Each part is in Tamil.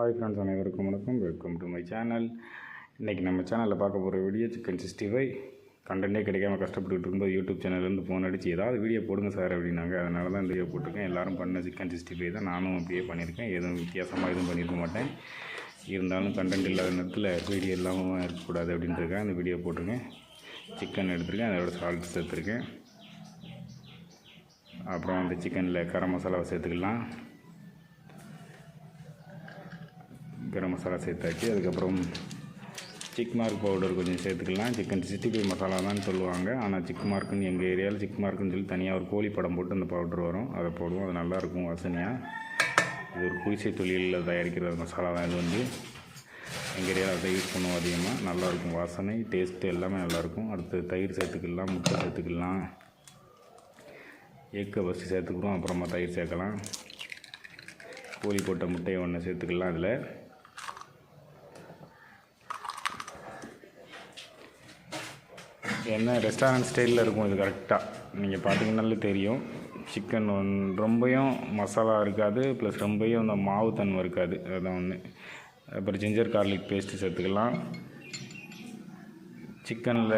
ஹாய் ஃப்ரெண்ட்ஸ் அனைவருக்கும் வணக்கம். வெல்கம் டு மை சேனல் இன்றைக்கி நம்ம சேனலில் பார்க்க போகிற வீடியோ சிக்கன் சிக்ஸ்டி ஃபைவ் கண்டென்ட்டே கிடைக்காம கஷ்டப்பட்டுட்டு இருக்கும்போது யூடியூப் சேனல்லேருந்து ஃபோன் அடித்து ஏதாவது வீடியோ போடுங்க சார் அப்படின்னாங்க. அதனால தான் இந்த வீடியோ போட்டிருக்கேன். எல்லாரும் பண்ண சிக்கன் சிக்ஸ்டி ஃபைவ் தான் நானும் அப்படியே பண்ணியிருக்கேன். எதுவும் வித்தியாசமாக எதுவும் பண்ணியிருக்க மாட்டேன். இருந்தாலும் கண்டென்ட் இல்லாத நேரத்தில் வீடியோ இல்லாமல் இருக்கக்கூடாது அப்படின்றதுக்காக அந்த வீடியோ போட்டிருக்கேன். சிக்கன் எடுத்திருக்கேன். அதோட சால்ட் சேர்த்துருக்கேன். அப்புறம் அந்த சிக்கனில் கரம் மசாலாவை சேர்த்துக்கலாம். கரம் மசாலா சேர்த்தாச்சு. அதுக்கப்புறம் சிக் மார்க் பவுடர் கொஞ்சம் சேர்த்துக்கலாம். சிக்கன் சிக்ஸ்டி ஃபைவ் மசாலா தான் சொல்லுவாங்க. ஆனால் சிக் மார்க்குன்னு எங்கள் ஏரியாவில் சிக் மார்க்குன்னு சொல்லி தனியாக ஒரு கோழி படம் போட்டு அந்த பவுடர் வரும். அதை போடுவோம். அது நல்லாயிருக்கும் வாசனையாக இது ஒரு குடிசை தொழிலில் தயாரிக்கிற மசாலா தான். இது வந்து எங்கள் ஏரியாவில் அதை யூஸ் பண்ணுவோம் அதிகமாக நல்லாயிருக்கும் வாசனை டேஸ்ட்டு எல்லாமே நல்லாயிருக்கும் அடுத்து தயிர் சேர்த்துக்கலாம் முட்டை சேர்த்துக்கலாம். ஏக்கை ஃபஸ்ட்டு சேர்த்துக்கிறோம். அப்புறமா தயிர் சேர்க்கலாம். கோழி போட்ட முட்டையை ஒன்று சேர்த்துக்கலாம். அதில் என்ன ரெஸ்டாரண்ட் ஸ்டைலில் இருக்கும் இது கரெக்டாக நீங்கள் பார்த்தீங்கன்னாலே தெரியும். சிக்கன் ஒன் ரொம்பையும் மசாலா இருக்காது ப்ளஸ் ரொம்பவும் அந்த மாவு தன்மை இருக்காது. அதான் ஒன்று அப்புறம் ஜிஞ்சர் கார்லிக் பேஸ்ட்டு சேர்த்துக்கலாம். சிக்கனில்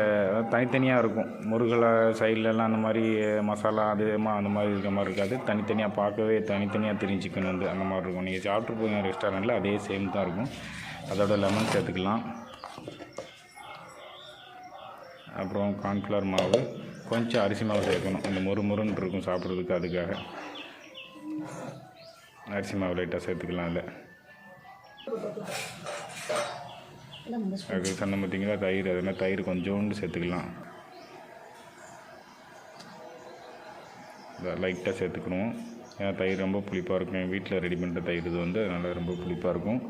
தனித்தனியாக இருக்கும். முருகலை சைட்லலாம் அந்த மாதிரி மசாலா அதிகமாக அந்த மாதிரி இருக்கிற மாதிரி இருக்காது. தனித்தனியாக பார்க்கவே தனித்தனியாக தெரியும் சிக்கன் வந்து அந்த மாதிரி இருக்கும். நீங்கள் சாப்பிட்டு போங்க ரெஸ்டாரண்ட்டில் அதே சேம் தான் இருக்கும். அதோட லெமன் சேர்த்துக்கலாம். அப்புறம் கார்ன்ஃப்ளவர் மாவு கொஞ்சம் அரிசி மாவு சேர்க்கணும். அந்த மொறு மொறுன்னு இருக்கும் சாப்பிட்றதுக்கு அதுக்காக. அரிசி மாவு லைட்டாக சேர்த்துக்கலாம் அதில். அதுக்கு சொன்ன பார்த்தீங்களா தயிர் அதனால் தயிர் கொஞ்சோண்டு சேர்த்துக்கலாம். லைட்டாக சேர்த்துக்கணும் ஏன்னா தயிர் ரொம்ப புளிப்பாக இருக்கும். என் வீட்டில் ரெடி பண்ணுற தயிர் இது வந்து அதனால் ரொம்ப புளிப்பாக இருக்கும்.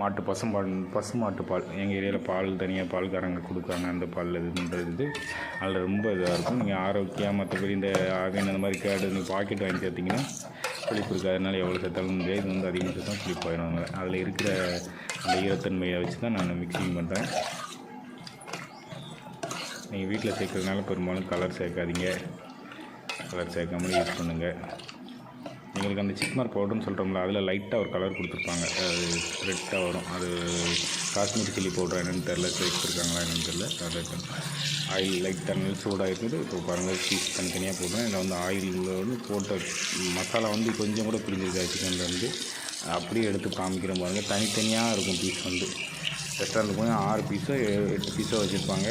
மாட்டு பசும்பால் பசு மாட்டு பால். எங்கள் ஏரியாவில் பால் தனியாக பால்காரங்க கொடுக்குறாங்க. அந்த பால் இது பண்ணுறது இது. அதில் ரொம்ப இதாக இருக்கும். நீங்கள் ஆரோக்கியம் மற்றபடி இந்த ஆவின் அந்த மாதிரி கேடு இந்த பாக்கெட் வாங்கி சேர்த்திங்கன்னா புளிப்பு இருக்குது. அதனால் எவ்வளோ சேர்த்தாலும் முடியாது. இது வந்து அதிகமாக சேர்த்தா புளிப்பாயிடும் அதில் இருக்கிற அந்த ஈரத்தன்மையை வச்சு தான் நான் மிக்சிங் பண்ணுறேன் நீங்கள் வீட்டில் சேர்க்குறதுனால பெரும்பாலும் கலர் சேர்க்காதீங்க. கலர் சேர்க்காமலே யூஸ் பண்ணுங்கள் எங்களுக்கு அந்த சிக்மார் பவுடர்னு சொல்கிறோம்ல அதில் லைட்டாக ஒரு கலர் கொடுத்துருப்பாங்க. அது ரெட்டாக வரும். அது காஷ்மீர் சில்லி பவுடர் என்னென்னு தெரில சேர்த்துருக்காங்களா என்னென்னு தெரில அது ஆயில் லைட் நெல் சூடாக இருக்குது. இப்போ பாருங்கள் பீஸ் தனித்தனியாக போடுறேன். இதில் வந்து ஆயிலில் வந்து போட்ட மசாலா வந்து கொஞ்சம் கூட பிரிஞ்சிருக்காது சிக்கன்லேருந்து வந்து அப்படியே எடுத்து காமிக்கிற பாருங்கள் தனித்தனியாக இருக்கும் பீஸ் வந்து. ரெஸ்டாரண்ட்டில் போய் ஆறு பீஸோ எட்டு பீஸோ வச்சுருப்பாங்க.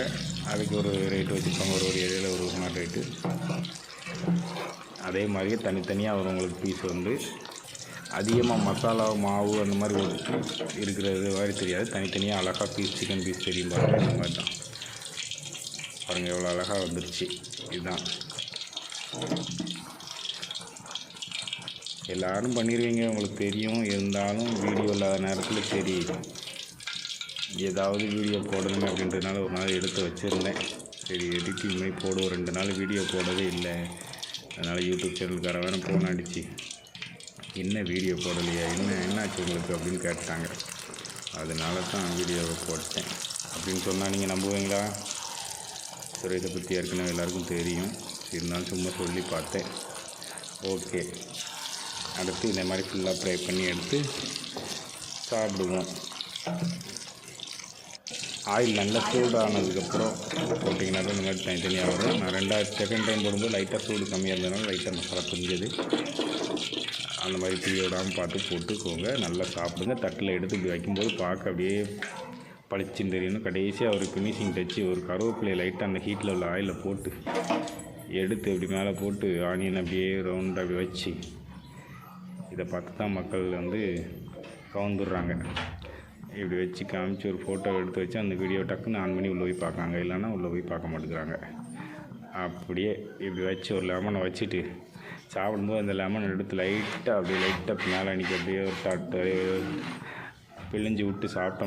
அதுக்கு ஒரு ரேட்டு வச்சுருப்பாங்க. ஒரு ஒரு ஏரியாவில் ஒரு ஒரு நாள் ரேட்டு அதே மாதிரியே தனித்தனியாக அவர் உங்களுக்கு பீஸ் வந்து அதிகமாக மசாலா மாவு அந்த மாதிரி இருக்கிறது மாதிரி தெரியாது. தனித்தனியாக அழகாக பீஸ் சிக்கன் பீஸ் தெரியும் பாருங்கள் இந்த மாதிரி தான். பாருங்கள் எவ்வளோ அழகாக வந்துருச்சு. இதுதான். எல்லோரும் பண்ணிடுவீங்க உங்களுக்கு தெரியும். இருந்தாலும் வீடியோ இல்லாத நேரத்தில் சரி ஏதாவது வீடியோ போடணுமே அப்படின்றதுனால ஒரு நாள் எடுத்து வச்சுருந்தேன். சரி எடிட்டிங் மாதிரி போடுவோம். ரெண்டு நாள் வீடியோ போடவே இல்லை. அதனால் யூடியூப் சேனலுக்கார வேறு ஃபோன் அடித்து என்ன வீடியோ போடலையா? என்ன என்னாச்சு உங்களுக்கு? அப்படின்னு கேட்டாங்க அதனால தான் வீடியோவை போட்டேன். அப்படின்னு சொன்னால் நீங்கள் நம்புவீங்களா? இதை பற்றி ஏற்கனவே எல்லாருக்கும் தெரியும். இருந்தாலும் சும்மா சொல்லி பார்த்தேன். ஓகே. அடுத்து இந்த மாதிரி ஃபுல்லாக ப்ரை பண்ணி எடுத்து சாப்பிடுவோம். ஆயில் நல்லா சூடானதுக்கப்புறம் போட்டிங்கன்னா இந்த மாதிரி தனித்தனியாக வரும். நான் ரெண்டாவது செகண்ட் டைம் போடும்போது லைட்டாக சூடு கம்மியாக இருந்ததுனால லைட்டாக மசாலா பிரிஞ்சது அந்த மாதிரி பிரிய விடாமல் பார்த்து போட்டுக்கோங்க. நல்லா சாப்பிடுங்க. தட்டில் எடுத்து இப்படி வைக்கும்போது பார்க்க அப்படியே பளிச்சுன்னு தெரியணும் கடைசியாக ஒரு ஃபினிஷிங் டச்சு ஒரு கருவேப்பிலையை லைட்டாக அந்த ஹீட்டில் உள்ள ஆயிலில் போட்டு எடுத்து இப்படி மேலே போட்டு ஆனியன் அப்படியே ரவுண்டாக அப்படி வச்சு இதை பார்த்து தான் மக்கள் வந்து கவுந்துடுறாங்க. இப்படி வச்சு காமிச்சு ஒரு ஃபோட்டோ எடுத்து வச்சு அந்த வீடியோ டக்குன்னு ஆன் பண்ணி உள்ளே போய் பார்க்காங்க இல்லைன்னா உள்ளே போய் பார்க்க மாட்டேங்கிறாங்க. அப்படியே இப்படி வச்சு ஒரு லெமனை வச்சுட்டு சாப்பிடும்போது அந்த லெமன் எடுத்து லைட்டாக அப்படியே லைட்டாக மேலே அன்றைக்கி அப்படியே ஒரு தட்டு பிழிஞ்சு விட்டு சாப்பிட்டோம்.